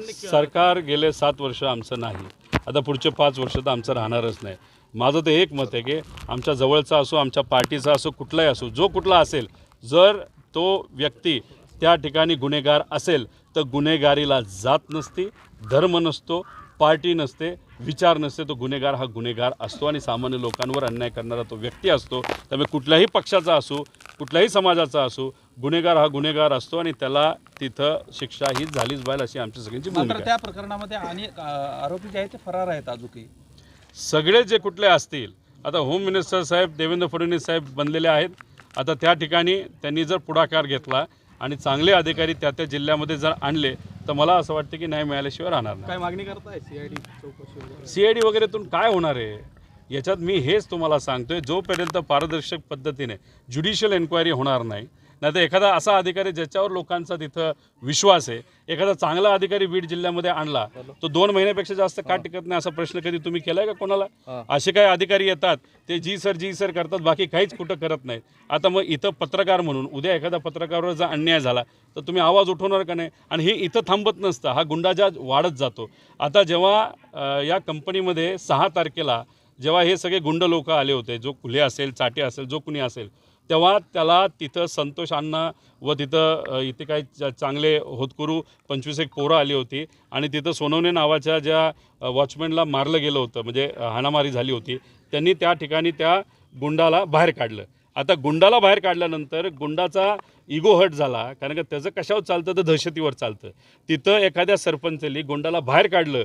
सरकार गेले सात वर्ष आमचं नाही. आता पुढचे पाच वर्ष तर आमचं राहणारच नाही. माझं तर एक मत आहे की आमच्या जवळचा असो आमच्या पार्टीचा असो कुठलाही असो जो कुठला असेल जर तो व्यक्ती त्या ठिकाणी गुन्हेगार असेल तर गुन्हेगारीला जात नसती धर्म नसतो पार्टी नसते विचार नसते तो गुन्हेगार हा गुन्हेगार असतो आणि सामान्य लोकांवर अन्याय करणारा तो व्यक्ती असतो. त्यामुळे कुठल्याही पक्षाचा असो कुठल्याही समाजाचा असो गुन्हेगार हा गुन्हेगार असतो आणि त्याला तिथं शिक्षा ही झालीच पाहिजे अशी आमची सगळ्यांची मात्र त्या प्रकरणामध्ये अ, आरोपी जे आहेत ते फरार आहेत अजूनही. सगळे जे कुठले असतील आता होम मिनिस्टर साहेब देवेंद्र फडणवीस साहेब बनलेले आहेत. आता त्या ठिकाणी त्यांनी जर पुढाकार घेतला आणि चांगले अधिकारी त्या त्या जिल्ह्यामध्ये जर आणले तर मला असं वाटतं की न्याय मिळाल्याशिवाय राहणार नाही. काय मागणी करताय सीआयडी चौकशी वगैरे? सी आय डी वगैरेतून काय होणार आहे? याच्यात मी हेच तुम्हाला सांगतोय जोपर्यंत पारदर्शक पद्धतीने ज्युडिशियल एन्क्वायरी होणार नाही नाही तर एखादा असा अधिकारी ज्याच्यावर लोकांचा तिथं विश्वास आहे एखादा चांगला अधिकारी बीड जिल्ह्यामध्ये आणला तो दोन महिन्यापेक्षा जास्त का टिकत नाही असा प्रश्न कधी तुम्ही केलाय का कोणाला? असे काही अधिकारी येतात ते जी सर जी सर करतात बाकी काहीच कुठं करत नाहीत. आता मग इथं पत्रकार म्हणून उद्या एखाद्या पत्रकारावर जर अन्याय झाला तर तुम्ही आवाज उठवणार का नाही? आणि हे इथं थांबत नसतं हा गुंडाजा वाढत जातो. आता जेव्हा या कंपनीमध्ये सहा तारखेला जेव्हा हे सगळे गुंड लोक आले होते जो कुल्हे असेल चाटे असेल जो कुणी असेल तेव्हा त्याला तिथं संतोष अण्णा व तिथं इथे काही च- चांगले होतकुरू पंचवीस एक पोरं आली होती आणि तिथं सोनवणे नावाच्या ज्या वॉचमॅनला मारलं गेलं होतं म्हणजे हाणामारी झाली होती त्यांनी त्या ठिकाणी त्या गुंडाला बाहेर काढलं. आता गुंडाला बाहेर काढल्यानंतर गुंडाचा इगो हट झाला कारण का त्याचं कशावर चालतं? तर दहशतीवर चालतं. तिथं एखाद्या सरपंचली गुंडाला बाहेर काढलं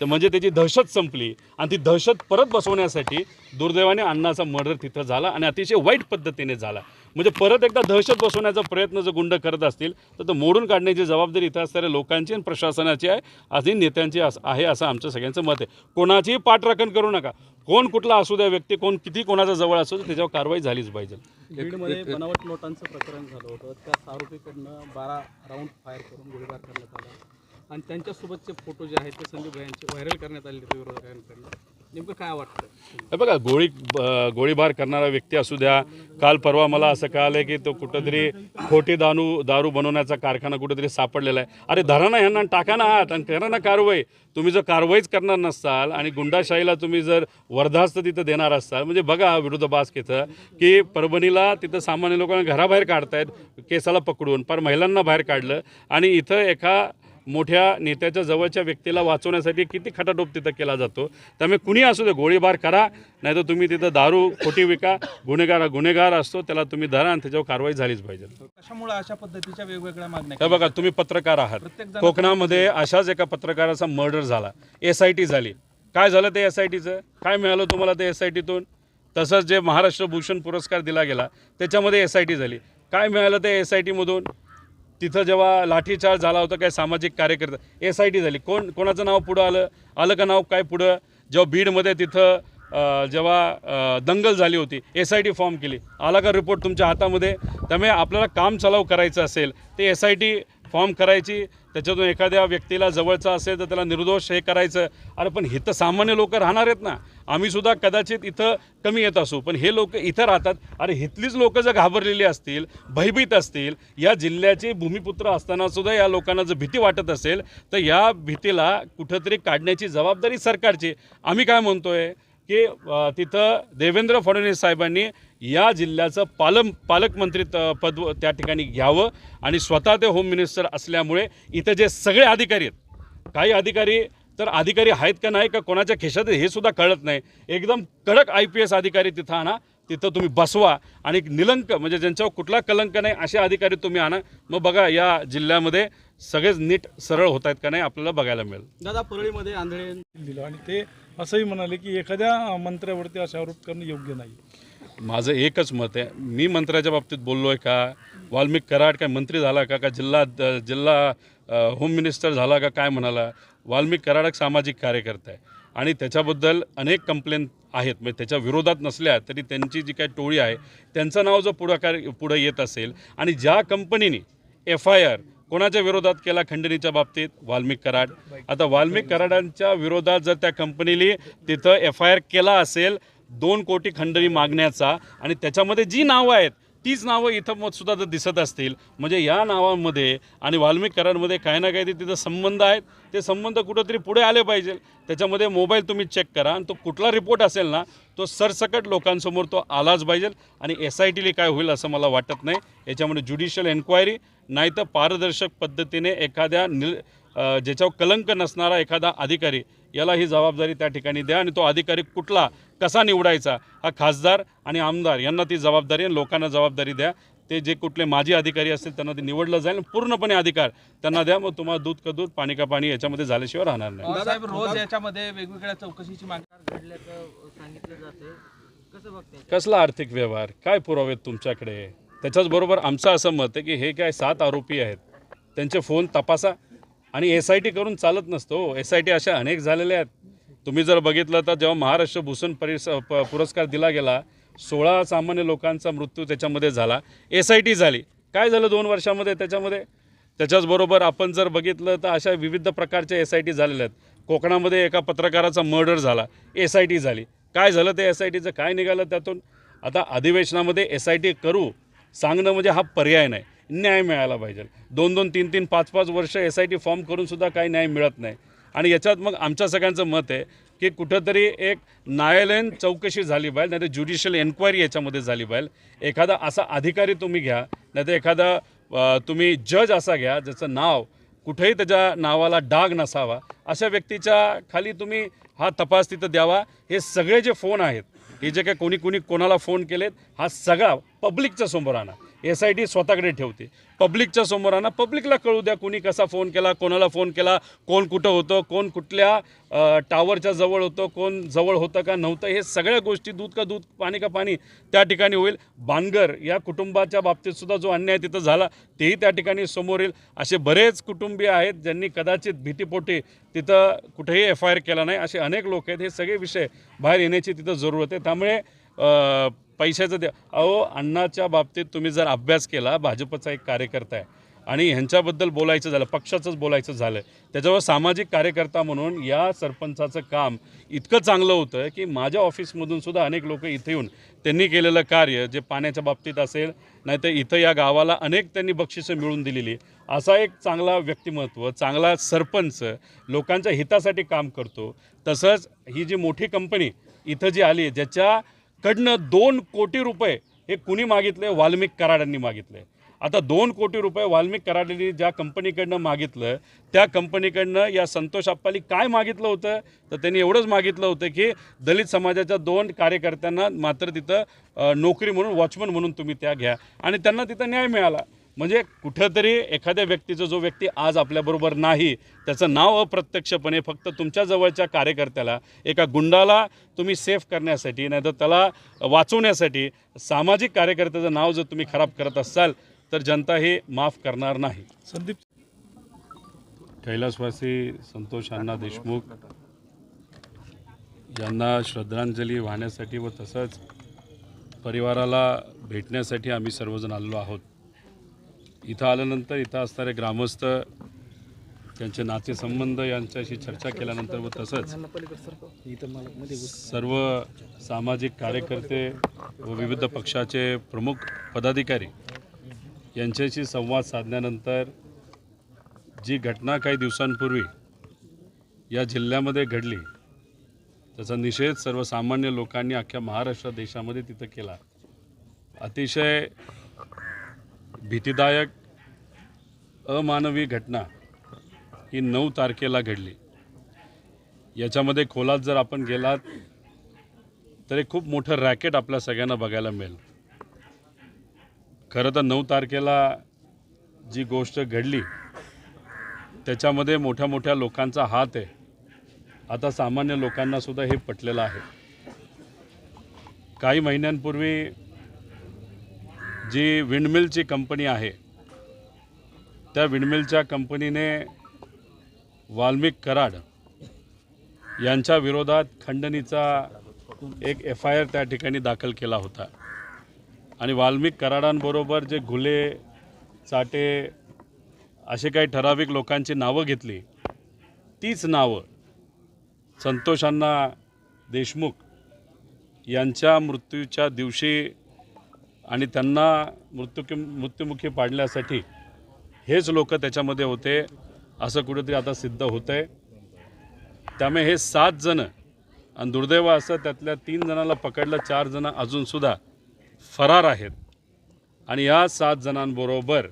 तर म्हणजे त्याची दहशत संपली. आणि ती दहशत परत बसवण्यासाठी दुर्दैवाने अण्णाचा मर्डर तिथं झाला आणि अतिशय वाईट पद्धतीने झाला. म्हणजे परत एकदा दहशत बसवण्याचा प्रयत्न जर गुंड करत असतील तर तो मोडून काढण्याची जबाबदारी इथं असणाऱ्या लोकांची आणि प्रशासनाची आहे आधी नेत्यांची अस- आहे असं आमचं सगळ्यांचं मत आहे. कोणाचीही पाठराखण करू नका. कोण कुठला असू द्या व्यक्ती कोण किती कोणाचा जवळ असू दे त्याच्यावर कारवाई झालीच पाहिजे. बीडमध्ये बनावट नोटांचं प्रकरण झालं होतं. त्या आरोपीकडनं बारा राऊंड फायर करून गोळीबार करण्यात आला. आणि त्यांच्यासोबतचे फोटो जे आहेत ते संदीप यांचे व्हायरल करण्यात आले होते विरोधकांकडनं नेमकं काय वाटतं हे बघा गोळी गोळीबार करणारा व्यक्ती असू द्या काल परवा मला असं कळालं की तो कुठंतरी खोटी दारू दारू बनवण्याचा कारखाना कुठेतरी सापडलेला आहे. अरे धरा ना ह्यांना टाका ना आहात आणि करा ना कारवाई. तुम्ही जर कारवाईच करणार नसाल आणि गुंडाशाहीला तुम्ही जर वर्धास्त तिथं देणार असाल म्हणजे बघा विरुद्धबास तिथं की परभणीला तिथं सामान्य लोकांना घराबाहेर काढतायत केसाला पकडून पर महिलांना बाहेर काढलं आणि इथं एका मोठ्या नेत्याच्या जवळच्या व्यक्तीला वाचवण्यासाठी किती खटाटोप तिथं केला जातो. त्यामुळे कुणी असू दे गोळीबार करा नाही तर तुम्ही तिथं दारू खोटी विका गुन्हेगार गुन्हेगार असतो त्याला तुम्ही धरा आणि त्याच्यावर कारवाई झालीच पाहिजे. कशामुळे अशा पद्धतीच्या वेगवेगळ्या मागण्या हे बघा तुम्ही पत्रकार आहात. कोकणामध्ये अशाच एका पत्रकाराचा मर्डर झाला. एस आय टी झाली. काय झालं ते एस आय टीचं काय मिळालं तुम्हाला ते एस आय टीतून तसंच जे महाराष्ट्र भूषण पुरस्कार दिला गेला त्याच्यामध्ये एस आय टी झाली. काय मिळालं ते एस आय टीमधून तिथं जेव्हा लाठीचार्ज झाला होता काय सामाजिक कार्यकर्ता एस आय टी झाली. कोण कोणाचं नाव पुढं आलं? आलं का नाव काय पुढं? जेव्हा बीडमध्ये तिथं जेव्हा दंगल झाली होती एस आय टी फॉर्म केली. आला का रिपोर्ट तुमच्या हातामध्ये? त्यामुळे आपल्याला काम चालव करायचं असेल ते एस आय टी फॉर्म करायची त्याच्यातून एखाद्या व्यक्तीला जवळचा असेल तर त्याला निर्दोष हे करायचं. अरे पण इथं सामान्य लोक राहणार आहेत ना. आम्ही सुद्धा कदाचित इथं कमी येत असू. पण हे लोक इथं राहतात. अरे इथलीच लोक जर घाबरलेली असतील भयभीत असतील या जिल्ह्याचे भूमिपुत्र असताना सुद्धा या लोकांना जर भीती वाटत असेल तर या भीतीला कुठंतरी काढण्याची जबाबदारी सरकारची. आम्ही काय म्हणतोय? की तिथं देवेंद्र फडणवीस साहेबांनी या जिल्ह्याचं पालम पालकमंत्री पद त्या ठिकाणी घ्यावं आणि स्वतः ते होम मिनिस्टर असल्यामुळे इथं जे सगळे अधिकारी आहेत काही अधिकारी तर अधिकारी आहेत का नाही का कोणाच्या खिशात हे सुद्धा कळत नाही. एकदम कडक आय पी एस अधिकारी तिथं आणा तिथं तुम्ही बसवा आणि निलंक म्हणजे ज्यांच्यावर कुठला कलंक नाही असे अधिकारी तुम्ही आणा. मग बघा या जिल्ह्यामध्ये सगळेच नीट सरळ होत आहेत का नाही आपल्याला बघायला मिळेल. दादा परळीमध्ये आंधळे दिलं आणि ते असंही म्हणाले की एखाद्या मंत्र्यावरती असे आरोप करणं योग्य नाही. माझं एकच मत आहे मी मंत्र्याच्या बाबतीत बोललो आहे का? वाल्मिक कराड काय मंत्री झाला का? का जिल्हा जिल्हा होम मिनिस्टर झाला का? काय म्हणाला? वाल्मिक कराड एक सामाजिक कार्यकर्ता आहे आणि त्याच्याबद्दल अनेक कंप्लेंट आहेत. म्हणजे त्याच्या विरोधात नसल्या तरी त्यांची जी काही टोळी आहे त्यांचं नाव जर पुढाकार पुढं येत असेल आणि ज्या कंपनीने एफ आय आर कोणाच्या विरोधात केला खंडणीच्या बाबतीत? वाल्मिक कराड. आता वाल्मिक कराडांच्या विरोधात जर त्या कंपनीने तिथं एफ आय आर केला असेल दोन कोटी खंडणी मागण्याचा आणि त्याच्यामध्ये जी नावं आहेत तीच नावं इथं मग सुद्धा जर दिसत असतील. म्हणजे या नावांमध्ये आणि वाल्मिकरांमध्ये काही ना काही तिथं संबंध आहेत. ते संबंध कुठंतरी पुढे आले पाहिजे. त्याच्यामध्ये मोबाईल तुम्ही चेक करा. आणि तो कुठला रिपोर्ट असेल ना तो सरसकट लोकांसमोर तो आलाच पाहिजे. आणि एस आय टीला काय होईल असं मला वाटत नाही. याच्यामध्ये ज्युडिशियल एन्क्वायरी नाही तर पारदर्शक पद्धतीने एखाद्या निल ज्याच्यावर कलंक नसणारा एखादा अधिकारी याला ही जबाबदारी त्या ठिकाणी द्या आणि तो अधिकारी कुठला कसा निवडायचा हा खासदार आणि आमदार यांना ती जबाबदारी आणि लोकांना जबाबदारी द्या. ते जे कुठले माजी अधिकारी असतील त्यांना ते निवडलं जाईल पूर्णपणे अधिकार त्यांना द्या. मग तुम्हाला दूध का दूध पाणी का पाणी याच्यामध्ये झाल्याशिवाय राहणार नाही. साहेब रोज याच्यामध्ये वेगवेगळ्या चौकशीची मागणी घडल्याचं सांगितलं जाते. कसं कसला आर्थिक व्यवहार? काय पुरावे तुमच्याकडे? त्याच्याचबरोबर आमचं असं मत आहे की हे काय सात आरोपी आहेत. त्यांचे फोन तपासा. आणि एस आय टी करून चालत नसतो. एस आय टी अशा अनेक झालेल्या आहेत. तुम्ही जर बघितलं तर जेव्हा महाराष्ट्र भूषण परिस प पुरस्कार दिला गेला सोळा सामान्य लोकांचा मृत्यू त्याच्यामध्ये झाला. एस आय टी झाली. काय झालं दोन वर्षामध्ये त्याच्यामध्ये? त्याच्याचबरोबर आपण जर बघितलं तर अशा विविध प्रकारच्या एस आय टी झालेल्या आहेत. कोकणामध्ये एका पत्रकाराचा मर्डर झाला. एस आय टी झाली. काय झालं ते एस आय टीचं काय निघालं त्यातून? आता अधिवेशनामध्ये एस आय टी करू सांगणं म्हणजे हा पर्याय नाही. न्याय मिळायला पाहिजे. दोन दोन तीन तीन पाच पाच वर्ष एस आय टी फॉर्म करूनसुद्धा काही न्याय मिळत नाही. आणि याच्यात मग आमच्या सगळ्यांचं मत आहे की कुठंतरी एक न्यायालयीन चौकशी झाली पाहिजे नाही तर ज्युडिशियल एन्क्वायरी याच्यामध्ये झाली पाहिजे. एखादा असा अधिकारी तुम्ही घ्या नाही तर एखादा तुम्ही जज असा घ्या ज्याचं नाव कुठेही त्याच्या नावाला डाग नसावा अशा व्यक्तीच्या खाली तुम्ही हा तपास तिथं द्यावा. हे सगळे जे फोन आहेत हे जे काय कोणी कोणी कोणाला फोन केलेत हा सगळा पब्लिकच्या समोर आणा. एस आय टी स्वतःकडे ठेवते. पब्लिकच्या समोर आणा पब्लिकला कळू द्या कोणी कसा फोन केला कोणाला फोन केला कोण कुठं होतं कोण कुठल्या टावरच्या जवळ होतं कोण जवळ होतं का नव्हतं हे सगळ्या गोष्टी दूध का दूध पाणी का पाणी त्या ठिकाणी होईल. बानगर या कुटुंबाच्या बाबतीतसुद्धा जो अन्याय तिथं झाला तेही त्या ठिकाणी समोर येईल. असे बरेच कुटुंबीय आहेत ज्यांनी कदाचित भीतीपोटी तिथं कुठेही एफ आय आर केला नाही. असे अनेक लोक आहेत. हे सगळे विषय बाहेर येण्याची तिथं जरूरत आहे. त्यामुळे पैशाचं द्या. अहो अण्णाच्या बाबतीत तुम्ही जर अभ्यास केला भाजपचा एक कार्यकर्ता आहे आणि ह्यांच्याबद्दल बोलायचं झालं पक्षाचंच बोलायचं झालं त्याच्यावर सामाजिक कार्यकर्ता म्हणून या सरपंचाचं काम इतकं चांगलं होतं की माझ्या ऑफिसमधून सुद्धा अनेक लोक इथे येऊन त्यांनी केलेलं कार्य जे पाण्याच्या बाबतीत असेल नाहीतर इथं या गावाला अनेक त्यांनी बक्षिसं मिळून दिलेली असा एक चांगला व्यक्तिमत्व चांगला सरपंच लोकांच्या हितासाठी काम करतो. तसंच ही जी मोठी कंपनी इथं जी आली ज्याच्या कडनं दोन कोटी रुपये हे कुणी मागितले? वाल्मिक कराडांनी मागितले. आता दोन कोटी रुपये वाल्मिक कराडांनी ज्या कंपनीकडनं मागितलं त्या कंपनीकडनं या संतोष अप्पाली काय मागितलं होतं? तर त्यांनी एवढंच मागितलं होतं की दलित समाजाच्या दोन कार्यकर्त्यांना मात्र तिथं नोकरी म्हणून वॉचमन म्हणून तुम्ही त्या घ्या. आणि त्यांना तिथं न्याय मिळाला. म्हणजे कुठंतरी एखाद्या व्यक्तीचा जो व्यक्ती आज आपल्याबरोबर नाही त्याचं नाव अप्रत्यक्षपणे फक्त तुमच्या जवळच्या कार्यकर्त्याला एका गुंडाला तुम्ही सेफ करण्यासाठी नाही तर त्याला वाचवण्यासाठी सामाजिक कार्यकर्त्याचं नाव जर तुम्ही खराब करत असाल तर जनता हे माफ करणार नाही. संदीप कैलासवासी संतोष अण्णा देशमुख यांना श्रद्धांजली वाहण्यासाठी व तसंच परिवाराला भेटण्यासाठी आम्ही सर्वजण आलेलो आहोत. इथं आल्यानंतर इथं असणारे ग्रामस्थ त्यांचे नातेसंबंध यांच्याशी चर्चा केल्यानंतर व तसंच सर्व सामाजिक कार्यकर्ते व विविध पक्षाचे प्रमुख पदाधिकारी यांच्याशी संवाद साधल्यानंतर जी घटना काही दिवसांपूर्वी या जिल्ह्यामध्ये घडली त्याचा निषेध सर्वसामान्य लोकांनी अख्ख्या महाराष्ट्र देशामध्ये तिथं केला. अतिशय भीतीदायक अमानवी घटना ही नऊ तारखेला घडली. याच्यामध्ये खोलात जर आपण गेलात तर एक खूप मोठं रॅकेट आपल्या सगळ्यांना बघायला मिळेल. खरं तर नऊ तारखेला जी गोष्ट घडली त्याच्यामध्ये मोठ्या मोठ्या लोकांचा हात आहे. आता सामान्य लोकांना सुद्धा हे पटलेलं आहे. काही महिन्यांपूर्वी जी विंडमिलची कंपनी आहे त्या विंडमिलच्या कंपनीने वाल्मिक कराड यांच्या विरोधात खंडणीचा एक एफ आय आर त्या ठिकाणी दाखल केला होता. आणि वाल्मिक कराडांबरोबर जे घुले चाटे असे काही ठराविक लोकांची नावं घेतली तीच नावं संतोषांना देशमुख यांच्या मृत्यूच्या दिवशी आणि त्यांना मृत्यू मृत्युमुखी पाडण्यासाठी हेच लोक त्याच्यामध्ये होते असं कुठेतरी आता सिद्ध होतं आहे त्यामुळे हे सात जणं आणि दुर्दैव असं त्यातल्या तीन जणांना पकडलं चार जणं अजूनसुद्धा फरार आहेत. आणि या सात जणांबरोबर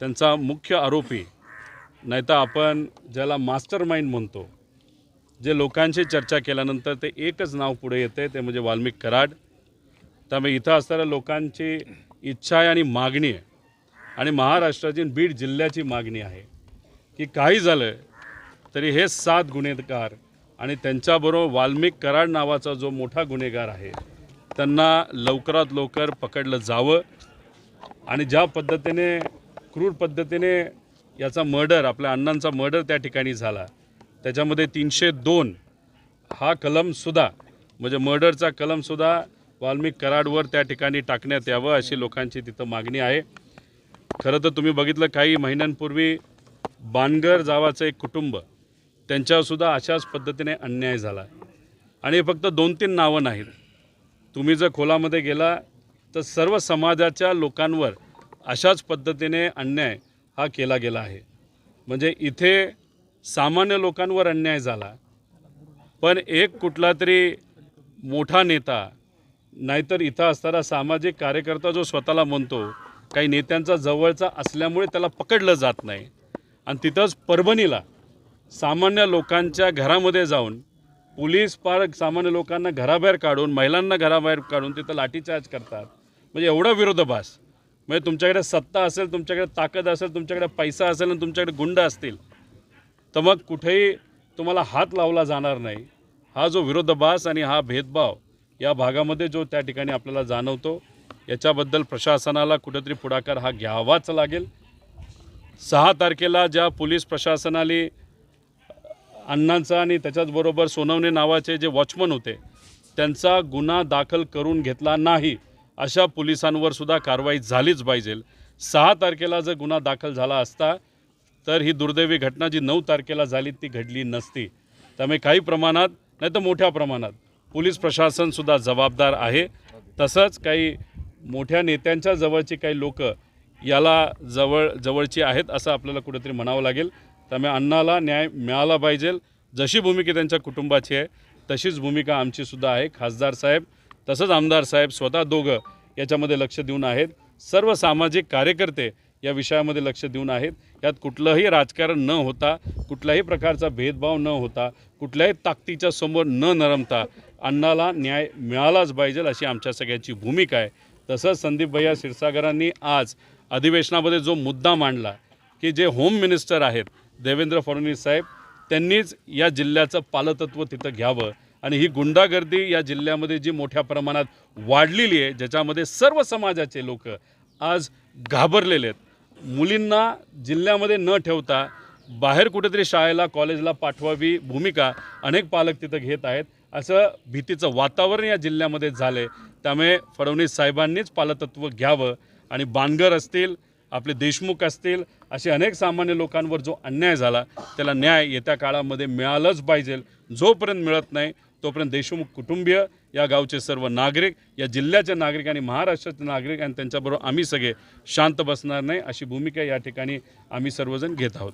त्यांचा मुख्य आरोपी नाहीतर आपण ज्याला मास्टर माइंड म्हणतो जे लोकांशी चर्चा केल्यानंतर ते एकच नाव पुढे येते ते म्हणजे वाल्मिक कराड. त्यामुळे इथं असणाऱ्या लोकांची इच्छा आहे आणि मागणी आहे. आणि महाराष्ट्राची बीड जिल्ह्याची मागणी आहे की काही झालं तरी हे सात गुन्हेगार आणि त्यांच्याबरोबर वाल्मिक कराड नावाचा जो मोठा गुन्हेगार आहे त्यांना लवकरात लवकर पकडलं जावं आणि ज्या पद्धतीने क्रूर पद्धतीने याचा मर्डर आपल्या अण्णांचा मर्डर त्या ठिकाणी झाला त्याच्यामध्ये तीनशे दोन हा कलमसुद्धा म्हणजे मर्डरचा कलमसुद्धा वाल्मिक कराडवर त्या ठिकाणी टाकण्यात यावं अशी लोकांची तिथं मागणी आहे. खरं तर तुम्ही बघितलं काही महिन्यांपूर्वी बानगर जावाचं एक कुटुंब त्यांच्यावरसुद्धा अशाच पद्धतीने अन्याय झाला. आणि फक्त दोन तीन नावं नाहीत. तुम्ही जर खोलामध्ये गेला तर सर्व समाजाच्या लोकांवर अशाच पद्धतीने अन्याय हा केला गेला आहे. म्हणजे इथे सामान्य लोकांवर अन्याय झाला पण एक कुठला तरी मोठा नेता नाहीतर इथं असणारा सामाजिक कार्यकर्ता जो स्वतःला म्हणतो काही नेत्यांचा जवळचा असल्यामुळे त्याला पकडलं जात नाही. आणि तिथंच परभणीला सामान्य लोकांच्या घरामध्ये जाऊन पोलीस फार सामान्य लोकांना घराबाहेर काढून महिलांना घराबाहेर काढून तिथं लाठीचार्ज करतात. म्हणजे एवढा विरोधाभास. म्हणजे तुमच्याकडे सत्ता असेल तुमच्याकडे ताकद असेल तुमच्याकडे पैसा असेल आणि तुमच्याकडे गुंड असतील तर मग कुठेही तुम्हाला हात लावला जाणार नाही. हा जो विरोधाभास आणि हा भेदभाव या भागामध्ये जो त्या ठिकाणी आपल्याला जाणवतो. याच्याबद्दल प्रशासनाला कुठेतरी पुढाकार हा घ्यावाच लागेल. सहा तारखेला ज्या पोलीस प्रशासनाने अण्णांचा आणि त्याच्याचबरोबर सोनवणे नावाचे जे वॉचमन होते त्यांचा गुन्हा दाखल करून घेतला नाही अशा पोलिसांवर सुद्धा कारवाई झालीच पाहिजे. सहा तारखेला जर गुन्हा दाखल झाला असता तर ही दुर्दैवी घटना जी नऊ तारखेला झाली ती घडली नसती. त्यामुळे काही प्रमाणात नाही तर मोठ्या प्रमाणात पोलीस प्रशासनसुद्धा जबाबदार आहे. तसंच काही मोठ्या नेत्यांच्या जवळची काही लोक याला जवळ जवळची आहेत असं आपल्याला कुठेतरी म्हणावं लागेल. त्यामुळे अण्णाला न्याय मिळाला पाहिजे. जशी भूमिका त्यांच्या कुटुंबाची आहे तशीच भूमिका आमचीसुद्धा आहे. खासदार साहेब तसंच आमदार साहेब स्वतः दोघं याच्यामध्ये लक्ष देऊन आहेत. सर्व सामाजिक कार्यकर्ते या विषयामध्ये लक्ष देऊन आहेत. यात कुठलंही राजकारण न होता कुठल्याही प्रकारचा भेदभाव न होता कुठल्याही ताकदीच्या समोर न नरमता अण्णाला न्याय मिळालाच पाहिजे अशी आमच्या सगळ्यांची भूमिका आहे. तसंच संदीप भैया क्षीरसागरांनी आज अधिवेशनामध्ये जो मुद्दा मांडला की जे होम मिनिस्टर आहेत देवेंद्र फडणवीस साहेब त्यांनीच या जिल्ह्याचं पालतत्व तिथं घ्यावं. आणि ही गुंडागर्दी या जिल्ह्यामध्ये जी मोठ्या प्रमाणात वाढलेली आहे ज्याच्यामध्ये सर्व समाजाचे लोक आज घाबरलेले आहेत. मुलींना जिल्ह्यामध्ये न ठेवता बाहेर कुठेतरी शाळेला कॉलेजला पाठवावी भूमिका अनेक पालक तिथं घेत आहेत. असं भीतीचं वातावरण या जिल्ह्यामध्ये झालं आहे त्यामुळे फडणवीस साहेबांनीच पालतत्व घ्यावं आणि बानगर असतील आपले देशमुख असतील असे अनेक सामान्य लोकांवर जो अन्याय झाला त्याला न्याय येत्या काळामध्ये मिळालंच पाहिजे. जोपर्यंत मिळत नाही तोपर्यंत देशमुख कुटुंबीय या गावचे सर्व नागरिक या जिल्ह्याचे नागरिक आणि महाराष्ट्राचे नागरिक आणि त्यांच्याबरोबर आम्ही सगळे शांत बसणार नाही अशी भूमिका या ठिकाणी आम्ही सर्वजण घेत आहोत.